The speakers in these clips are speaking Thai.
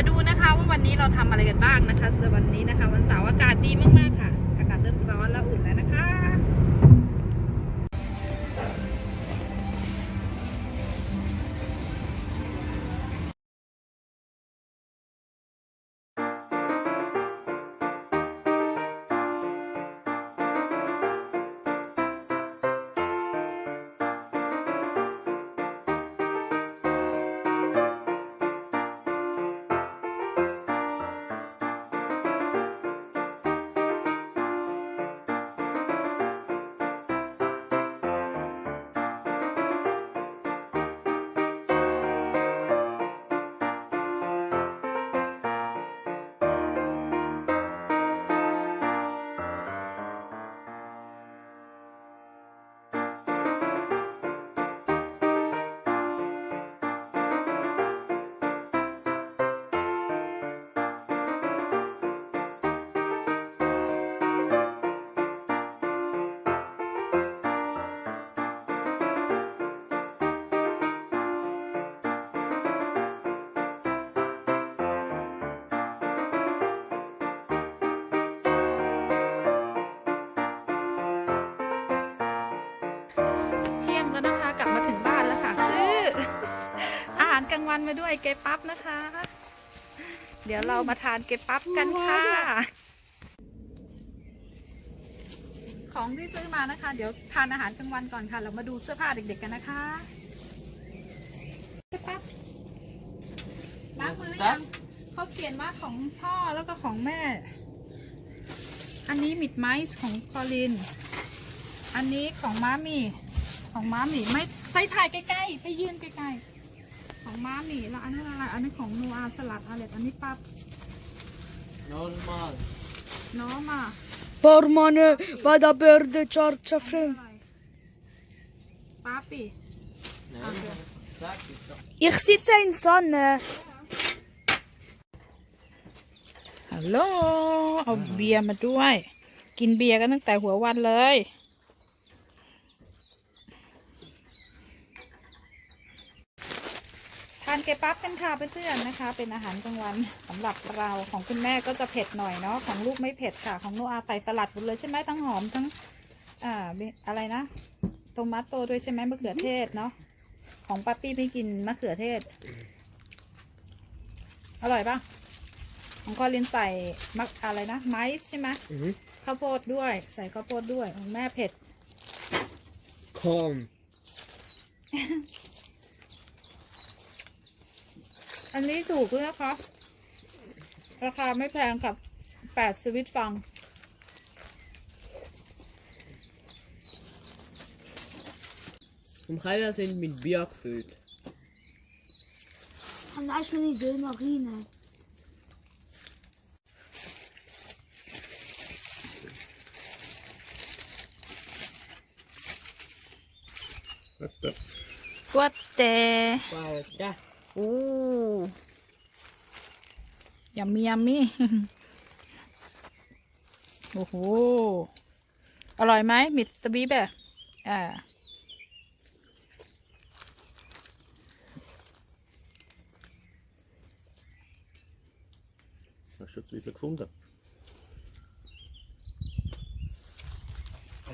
มาดูนะคะว่าวันนี้เราทำอะไรกันบ้างนะคะสวันนี้นะคะ วันเสาร์อากาศดีมากๆค่ะ อาหารกลางวันมาด้วยเกปั๊บนะคะ เดี๋ยวเรามาทานเกปั๊บกันค่ะ ของที่ซื้อมานะคะ เดี๋ยวทานอาหารกลางวันก่อนค่ะ เรามาดูเสื้อผ้าเด็กๆกันนะคะเกปั๊บล้างมือหรือยังเขาเขียนว่าของพ่อแล้วก็ของแม่ อันนี้มิดไมส์ของคอลิน อันนี้ของม้าหมี่ของม้าหมี่ไม่ไปถ่ายใกล้ๆ ไปยืนใกล้ๆของ ม้าหมี่แล้วอันนั้นอะไร อันนี้ของโนอาสลัดอะไรอันนี้ปั๊บ normal น้องมา Parmağını bana bördü çarçafım. อะไรป้าปี nee sag ich doch Ich sitze in Sonne. ฮัลโหลเอาเบียร์มาด้วย กินเบียร์กันตั้งแต่หัววันเลย ทานเกปั๊บกันค่ะเพื่อนๆนะคะ เป็นอาหารกลางวันสำหรับเราของคุณแม่ก็จะเผ็ดหน่อยเนาะของลูกไม่เผ็ดค่ะ ของโนอาใส่สลัดหมดเลยใช่ไหมทั้งหอมทั้งอ่าเบอะไรนะโตมัตโตด้วยใช่ไหมมะเขือเทศเนาะของป้าปี้ไม่กินมะเขือเทศ อร่อยปะของคอลินใส่มักอะไรนะไมซ์ใช่ไหมข้าวโพดด้วย ใส่ข้าวโพดด้วยของแม่เผ็ด komm อั นนี้ถูกด้วยนะคะ ราคาไม่แพงกับแปดสวิตฟัง Umkleider sind mit Bier gefüllt. En daar is van die Dönerine. Warte. กวดเต Wow, ja. อู้ยำมียำมี่โอ้โห อร่อยไหมมิดสบีแบบอ่า Hast du jetzt wieder gefunden?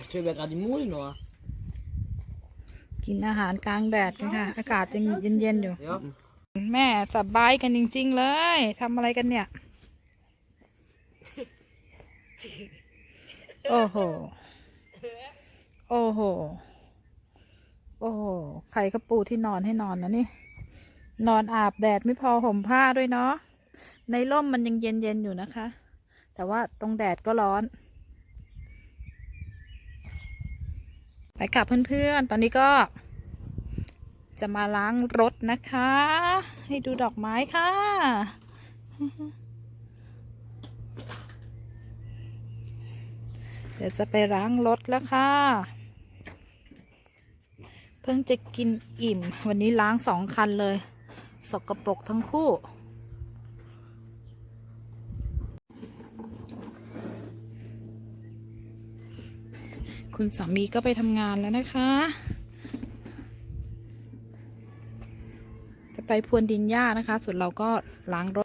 Ich habe ja gerade die Mul noch. กินอาหารกลางแดดกันค่ะ อากาศยังเย็นๆอยู่ Ja. แม่สบายกันจริง ๆ เลยทำอะไรกันเนี่ย โอ้โห โอ้โห โอ้โห ใครก็ปูที่นอนให้นอนนะนี่ นอนอาบแดดไม่พอห่มผ้าด้วยเนาะ ในร่มมันยังเย็นๆอยู่นะคะ แต่ว่าตรงแดดก็ร้อน ไปกับเพื่อนๆ ตอนนี้ก็ จะจะมาล้างรถนะคะ ให้ดูดอกไม้ค่ะ เดี๋ยวจะไปล้างรถแล้วค่ะ เพิ่งจะกินอิ่ม วันนี้ล้างสองคันเลย สกปรกทั้งคู่คุณสามีก็ไปทำงานแล้วนะคะ ไปพรวนดินหญ้านะคะ ส่วนเราก็ล้างรถ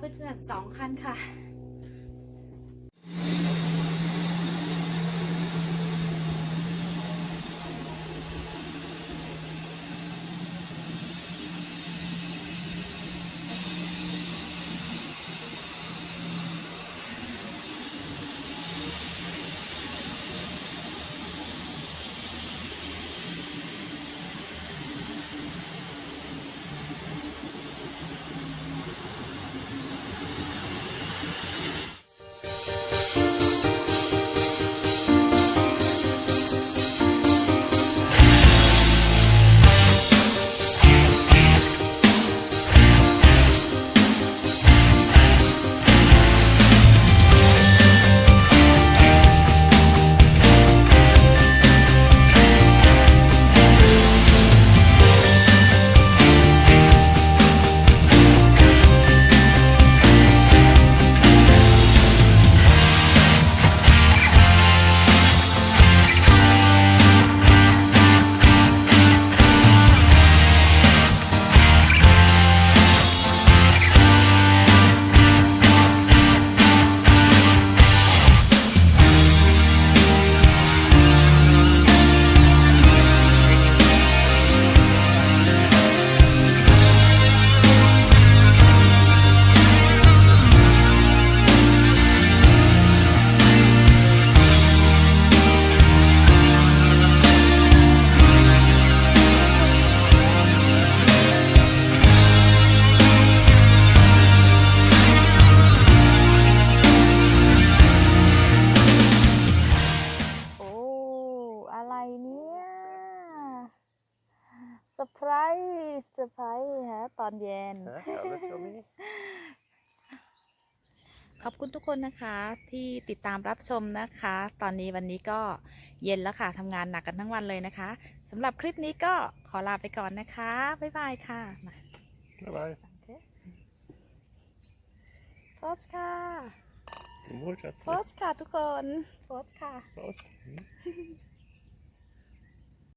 เสร็จแล้วค่ะเพื่อนๆสองคันค่ะ ร์ไพรส์เซอร์ไพรส์ฮะตอนเย็น Ja, det ska vi. ขอบคุณทุกคนนะคะที่ติดตามรับชมนะคะ ตอนนี้วันนี้ก็เย็นแล้วค่ะทำงานหนักกันทั้งวันเลยนะคะสำหรับคลิปนี้ก็ขอลาไปก่อนนะคะ บ๊ายบายค่ะมา Bye bye. โพสค่ะ Fortsätt. โพสค่ะทุกคน โพสค่ะ Prost. Mm.